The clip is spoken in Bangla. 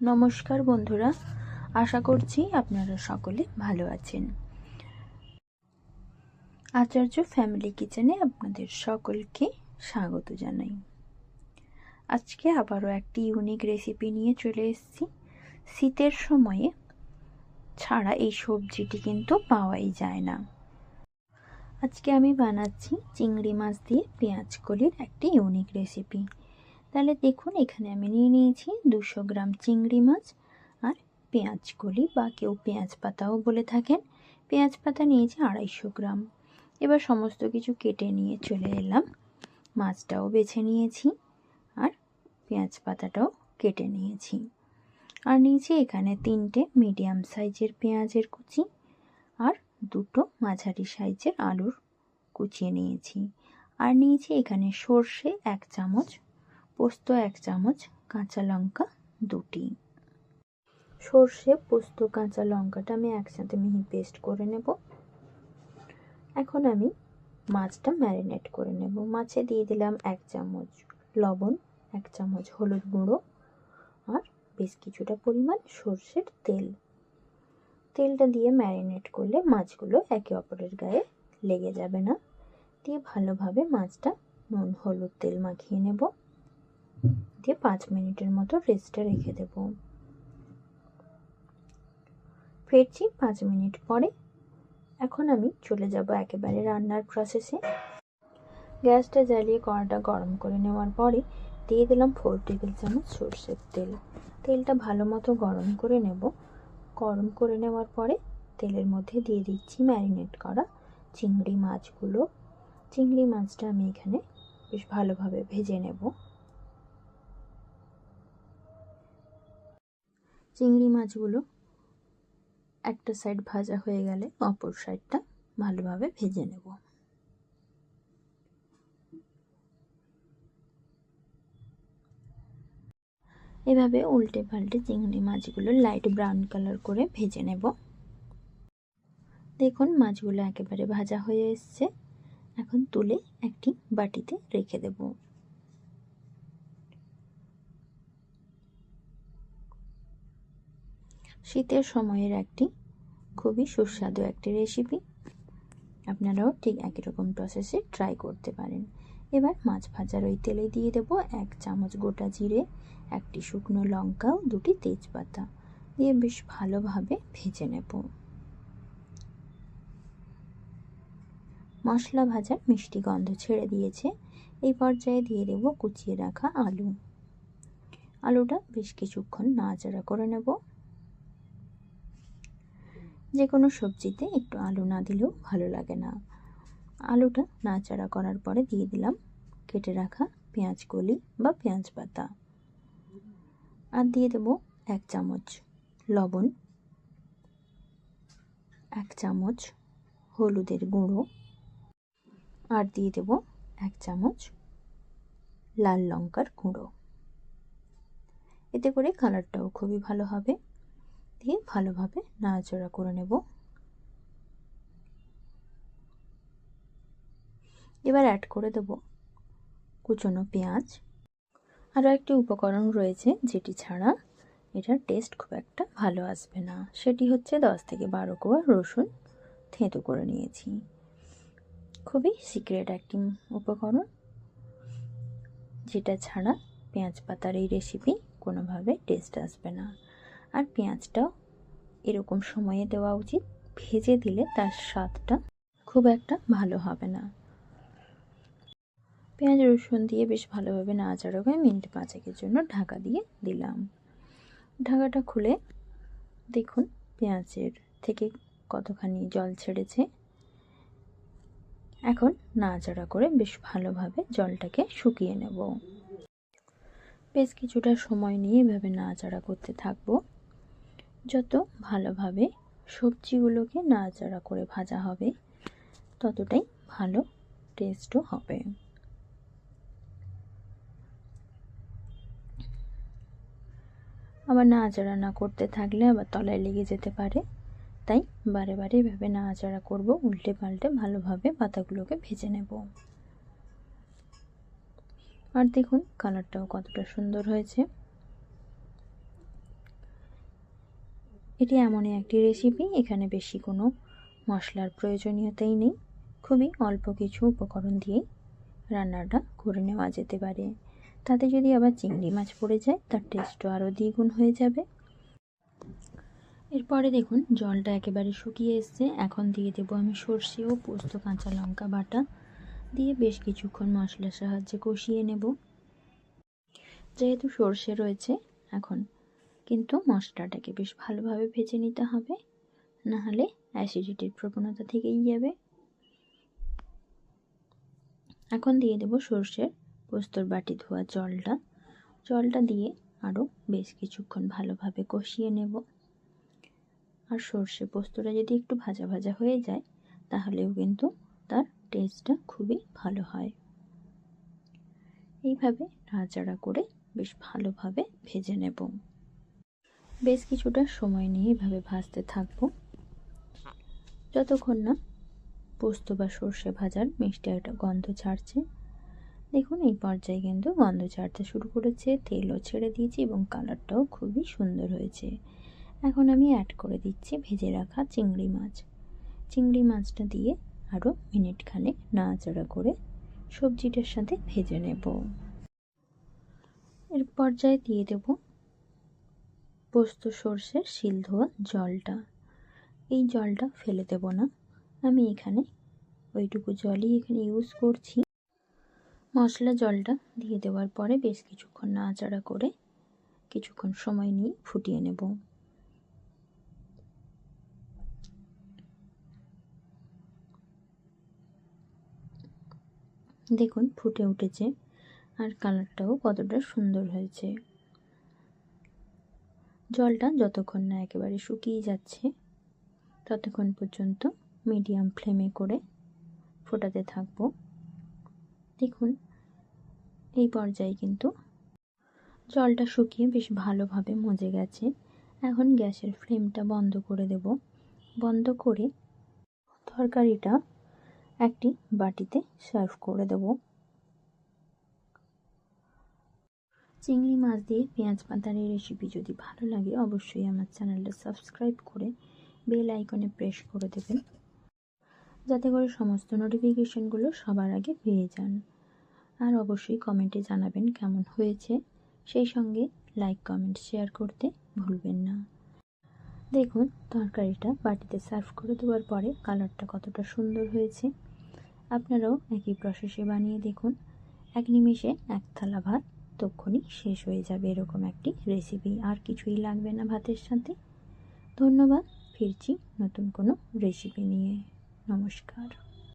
নমস্কার বন্ধুরা, আশা করছি আপনারা সকলে ভালো আছেন। আচার্য ফ্যামিলি কিচেনে আপনাদের সকলকে স্বাগত জানাই। আজকে আবারও একটি ইউনিক রেসিপি নিয়ে চলে এসেছি। শীতের সময়ে ছাড়া এই সবজিটি কিন্তু পাওয়াই যায় না। আজকে আমি বানাচ্ছি চিংড়ি মাছ দিয়ে পেঁয়াজ কলির একটি ইউনিক রেসিপি তাহলে দেখুন, এখানে আমি নিয়ে নিয়েছি দুশো গ্রাম চিংড়ি মাছ আর পেঁয়াজ কলি বা কেউ পেঁয়াজ পাতাও বলে থাকেন। পেঁয়াজ পাতা নিয়েছি আড়াইশো গ্রাম। এবার সমস্ত কিছু কেটে নিয়ে চলে এলাম। মাছটাও বেছে নিয়েছি আর পেঁয়াজ পাতাটাও কেটে নিয়েছি। আর নিয়েছি এখানে তিনটে মিডিয়াম সাইজের পেঁয়াজের কুচি আর দুটো মাঝারি সাইজের আলুর কুচিয়ে নিয়েছি। আর নিয়েছি এখানে সর্ষে এক চামচ পোস্ত এক চামচ, কাঁচা লঙ্কা দুটি। সর্ষে, পোস্ত, কাঁচা লঙ্কাটা আমি একসাথে মিহি পেস্ট করে নেব। এখন আমি মাছটা ম্যারিনেট করে নেব। মাছে দিয়ে দিলাম এক চামচ লবণ, এক চামচ হলুদ গুঁড়ো আর বেশ কিছুটা পরিমাণ সর্ষের তেল। তেলটা দিয়ে ম্যারিনেট করলে মাছগুলো একে অপরের গায়ে লেগে যাবে না। দিয়ে ভালোভাবে মাছটা নুন হলুদ তেল মাখিয়ে নেব। দিয়ে পাঁচ মিনিটের মতো রেস্টে রেখে দেব। ফিরছি পাঁচ মিনিট পরে। এখন আমি চলে যাব একেবারে রান্নার প্রসেসে গ্যাসটা জ্বালিয়ে কড়াটা গরম করে নেওয়ার পরে দিয়ে দিলাম ফোর টেবিল চামচ সর্ষের তেল। তেলটা ভালো মতো গরম করে নেব। গরম করে নেওয়ার পরে তেলের মধ্যে দিয়ে দিচ্ছি ম্যারিনেট করা চিংড়ি মাছগুলো। চিংড়ি মাছটা আমি এখানে বেশ ভালোভাবে ভেজে নেব। চিংড়ি মাছগুলো একটা সাইড ভাজা হয়ে গেলে অপর সাইডটা ভালোভাবে ভেজে নেব। এভাবে উল্টে পাল্টে চিংড়ি মাছগুলো লাইট ব্রাউন কালার করে ভেজে নেব। দেখুন মাছগুলো একেবারে ভাজা হয়ে এসছে। এখন তুলে একটি বাটিতে রেখে দেবো। শীতের সময়ের একটি খুবই সুস্বাদু একটি রেসিপি আপনারাও ঠিক একই রকম প্রসেসে ট্রাই করতে পারেন। এবার মাছ ভাজার ওই তেলে দিয়ে দেব এক চামচ গোটা জিরে, একটি শুকনো লঙ্কা ও দুটি তেজপাতা। দিয়ে বেশ ভালোভাবে ভেজে নেব। মশলা ভাজার মিষ্টি গন্ধ ছেড়ে দিয়েছে। এই পর্যায়ে দিয়ে দেব কুচিয়ে রাখা আলু। আলুটা বেশ কিছুক্ষণ নাড়াচাড়া করে নেব। যে কোনো সবজিতে একটু আলু না দিলেও ভালো লাগে না। আলুটা নাচাড়া করার পরে দিয়ে দিলাম কেটে রাখা পেঁয়াজ কলি বা পেঁয়াজ পাতা। আর দিয়ে দেব এক চামচ লবণ, এক চামচ হলুদের গুঁড়ো, আর দিয়ে দেব এক চামচ লাল লঙ্কার গুঁড়ো। এতে করে কালারটাও খুবই ভালো হবে। দিয়ে ভালোভাবে নাড়াচাড়া করে নেব। এবার অ্যাড করে দেব কুচনো পেঁয়াজ। আরও একটি উপকরণ রয়েছে যেটি ছাড়া এটার টেস্ট খুব একটা ভালো আসবে না। সেটি হচ্ছে দশ থেকে বারো কোয়া রসুন থেঁতো করে নিয়েছি। খুবই সিক্রেট একটি উপকরণ যেটা ছাড়া পেঁয়াজ পাতার এই রেসিপি কোনোভাবে টেস্ট আসবে না। আর পেঁয়াজটাও এরকম সময়ে দেওয়া উচিত। ভেজে দিলে তার স্বাদটা খুব একটা ভালো হবে না। পেঁয়াজ, রসুন দিয়ে বেশ ভালোভাবে নাড়াচাড়া করে মিনিট পাঁচেকের জন্য ঢাকা দিয়ে দিলাম। ঢাকাটা খুলে দেখুন পেঁয়াজের থেকে কতখানি জল ছেড়েছে। এখন নাড়াচাড়া করে বেশ ভালোভাবে জলটাকে শুকিয়ে নেব। বেশ কিছুটা সময় নিয়ে এভাবে নাড়াচাড়া করতে থাকব। যত ভালোভাবে সবজিগুলোকে নাড়াচাড়া করে ভাজা হবে, ততটাই ভালো টেস্টও হবে। আবার নাড়াচাড়া না করতে থাকলে আবার তলায় লেগে যেতে পারে। তাই বারে বারে এভাবে নাড়াচাড়া করব, উল্টে পাল্টে ভালোভাবে পাতাগুলোকে ভেজে নেব। আর দেখুন কালারটাও কতটা সুন্দর হয়েছে। এটি এমনই একটি রেসিপি এখানে বেশি কোনো মশলার প্রয়োজনীয়তাই নেই। খুবই অল্প কিছু উপকরণ দিয়েই রান্নাটা করে নেওয়া যেতে পারে। তাতে যদি আবার চিংড়ি মাছ পড়ে যায়, তার টেস্টও আরও দ্বিগুণ হয়ে যাবে। এরপরে দেখুন, জলটা একেবারে শুকিয়ে এসছে। এখন দিয়ে দেবো আমি সর্ষে ও পোস্ত কাঁচা লঙ্কা বাটা। দিয়ে বেশ কিছুক্ষণ মশলার সাহায্যে কষিয়ে নেব। যেহেতু সর্ষে রয়েছে, এখন কিন্তু মশলাটাকে বেশ ভালোভাবে ভেজে নিতে হবে। নাহলে অ্যাসিডিটির প্রবণতা থেকেই যাবে। এখন দিয়ে দেব সর্ষের পোস্তর বাটি ধোয়া জলটা। জলটা দিয়ে আরও বেশ কিছুক্ষণ ভালোভাবে কষিয়ে নেব। আর সর্ষে পোস্তটা যদি একটু ভাজা ভাজা হয়ে যায়, তাহলেও কিন্তু তার টেস্টটা খুবই ভালো হয়। এইভাবে নাড়াচাড়া করে বেশ ভালোভাবে ভেজে নেব। বেশ কিছুটা সময় নিয়ে এভাবে ভাজতে থাকব। যতক্ষণ না পোস্ত বা সর্ষে ভাজার মিষ্টি একটা গন্ধ ছাড়ছে। দেখুন, এই পর্যায়ে কিন্তু গন্ধ ছাড়তে শুরু করেছে। তেলও ছেড়ে দিয়েছি এবং কালারটাও খুবই সুন্দর হয়েছে। এখন আমি অ্যাড করে দিচ্ছি ভেজে রাখা চিংড়ি মাছ। চিংড়ি মাছটা দিয়ে আরও মিনিট খানে নাড়াচাড়া করে সবজিটার সাথে ভেজে নেব। এর পর্যায়ে দিয়ে দেব পোস্ত সর্ষের শিল ধোয়া জলটা। এই জলটা ফেলে দেব না। আমি এখানে ওইটুকু জলই এখানে ইউজ করছি। মশলা জলটা দিয়ে দেওয়ার পরে বেশ কিছুক্ষণ নাড়াচাড়া করে কিছুক্ষণ সময় নিয়ে ফুটিয়ে নেব। দেখুন, ফুটে উঠেছে আর কালারটাও কতটা সুন্দর হয়েছে। জলটা যতক্ষণ না একেবারে শুকিয়ে যাচ্ছে, ততক্ষণ পর্যন্ত মিডিয়াম ফ্লেমে করে ফোটাতে থাকব। দেখুন, এই পর্যায়ে কিন্তু জলটা শুকিয়ে বেশ ভালোভাবে মজে গেছে। এখন গ্যাসের ফ্লেমটা বন্ধ করে দেব। বন্ধ করে তরকারিটা একটি বাটিতে সার্ভ করে দেব। চিংড়ি মাছ দিয়ে পেঁয়াজ পাতার এই রেসিপি যদি ভালো লাগে, অবশ্যই আমার চ্যানেলটা সাবস্ক্রাইব করে বেল আইকনে প্রেস করে দেবেন। যাতে করে সমস্ত নোটিফিকেশনগুলো সবার আগে পেয়ে যান। আর অবশ্যই কমেন্টে জানাবেন কেমন হয়েছে। সেই সঙ্গে লাইক কমেন্ট শেয়ার করতে ভুলবেন না। দেখুন, তরকারিটা বাটিতে সার্ভ করে দেওয়ার পরে কালারটা কতটা সুন্দর হয়েছে। আপনারাও একই প্রসেসে বানিয়ে দেখুন। এক নিমেষে এক থালা ভাত তক্ষণই শেষ হয়ে যাবে এরকম একটি রেসিপি আর কিছুই লাগবে না ভাতের সাথে। ধন্যবাদ, ফিরছি নতুন কোনো রেসিপি নিয়ে। নমস্কার।